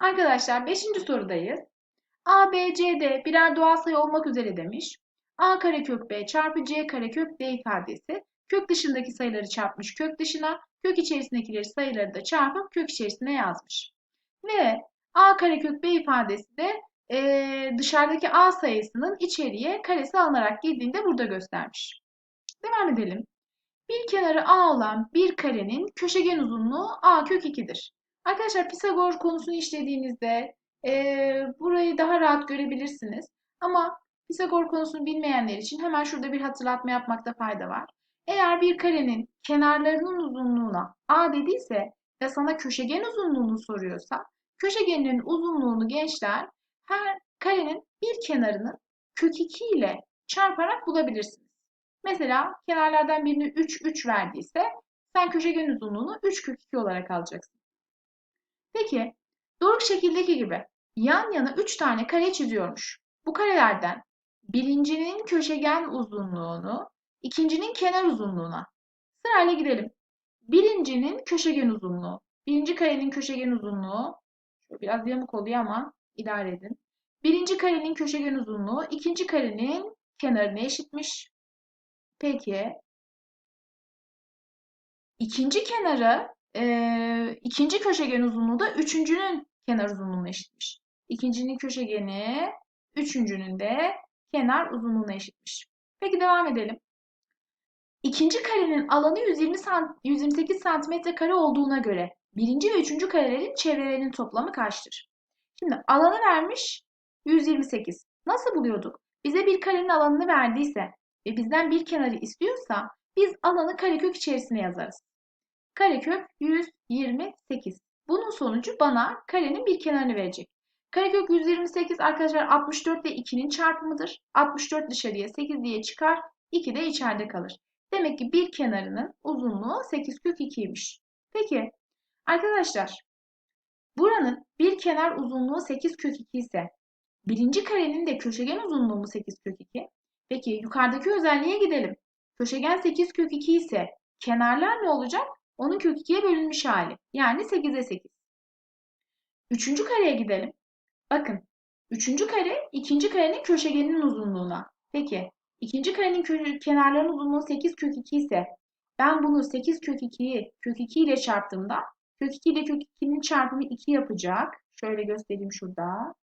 Arkadaşlar 5. sorudayız. A, B, C, D birer doğal sayı olmak üzere demiş. A karekök B çarpı C karekök D ifadesi kök dışındaki sayıları çarpmış kök dışına, kök içerisindekileri sayıları da çarpıp kök içerisine yazmış. Ve A karekök B ifadesi de e, dışarıdaki A sayısının içeriye karesi alınarak girdiğinde burada göstermiş. Devam edelim. Bir kenarı A olan bir karenin köşegen uzunluğu A kök 2'dir. Arkadaşlar Pisagor konusunu işlediğinizde e, burayı daha rahat görebilirsiniz. Ama Pisagor konusunu bilmeyenler için hemen şurada bir hatırlatma yapmakta fayda var. Eğer bir karenin kenarlarının uzunluğuna A dediyse ve sana köşegen uzunluğunu soruyorsa, köşegenin uzunluğunu gençler her karenin bir kenarını kök 2 ile çarparak bulabilirsiniz. Mesela kenarlardan birini 3, 3 verdiyse sen köşegen uzunluğunu 3 kök 2 olarak alacaksın. Peki doruk şekildeki gibi yan yana 3 tane kare çiziyormuş. Bu karelerden birincinin köşegen uzunluğunu ikincinin kenar uzunluğuna sırayla gidelim. Birincinin köşegen uzunluğu. Birinci karenin köşegen uzunluğu biraz yamuk oluyor ama idare edin. Birinci karenin köşegen uzunluğu ikinci karenin kenarına eşitmiş. Peki ikinci kenarı e, ikinci köşegen uzunluğu da üçüncünün kenar uzunluğuna eşitmiş. İkincinin köşegeni üçüncünün de kenar uzunluğuna eşitmiş. Peki devam edelim. İkinci karenin alanı 120 sant 128 santimetre kare olduğuna göre birinci ve üçüncü karelerin çevrelerinin toplamı kaçtır? Şimdi alanı vermiş 128. Nasıl buluyorduk? Bize bir karenin alanını verdiyse ve bizden bir kenarı istiyorsa biz alanı karekök içerisine yazarız. Karekök 128. Bunun sonucu bana karenin bir kenarını verecek. Karekök 128 arkadaşlar 64 ile 2'nin çarpımıdır. 64 dışarıya 8 diye çıkar. 2 de içeride kalır. Demek ki bir kenarının uzunluğu 8 kök 2'ymiş. Peki arkadaşlar buranın bir kenar uzunluğu 8 kök 2 ise birinci karenin de köşegen uzunluğu mu 8 kök 2? Peki yukarıdaki özelliğe gidelim. Köşegen 8 kök 2 ise kenarlar ne olacak? Onun kök 2'ye bölünmüş hali. Yani 8'e 8. Üçüncü kareye gidelim. Bakın. Üçüncü kare ikinci karenin köşegeninin uzunluğuna. Peki. ikinci karenin kenarlarının uzunluğu 8 kök 2 ise ben bunu 8 kök 2'yi kök 2 ile çarptığımda kök 2 ile kök 2'nin çarpımı 2 yapacak. Şöyle göstereyim şurada.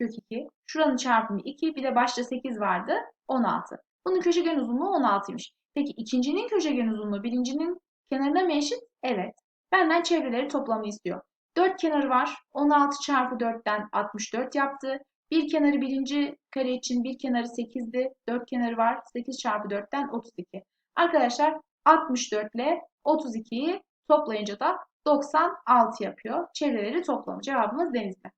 Kök 2. Şuranın çarpımı 2. Bir de başta 8 vardı. 16. Bunun köşegen uzunluğu 16'ymış. Peki ikincinin köşegen uzunluğu birincinin kenarına mı eşit? Evet. Benden çevreleri toplamı istiyor. 4 kenarı var. 16 çarpı 4'ten 64 yaptı. Bir kenarı birinci kare için bir kenarı 8'di. 4 kenarı var. 8 çarpı 4'ten 32. Arkadaşlar 64 ile 32'yi toplayınca da 96 yapıyor. Çevreleri toplamı. Cevabımız denizde.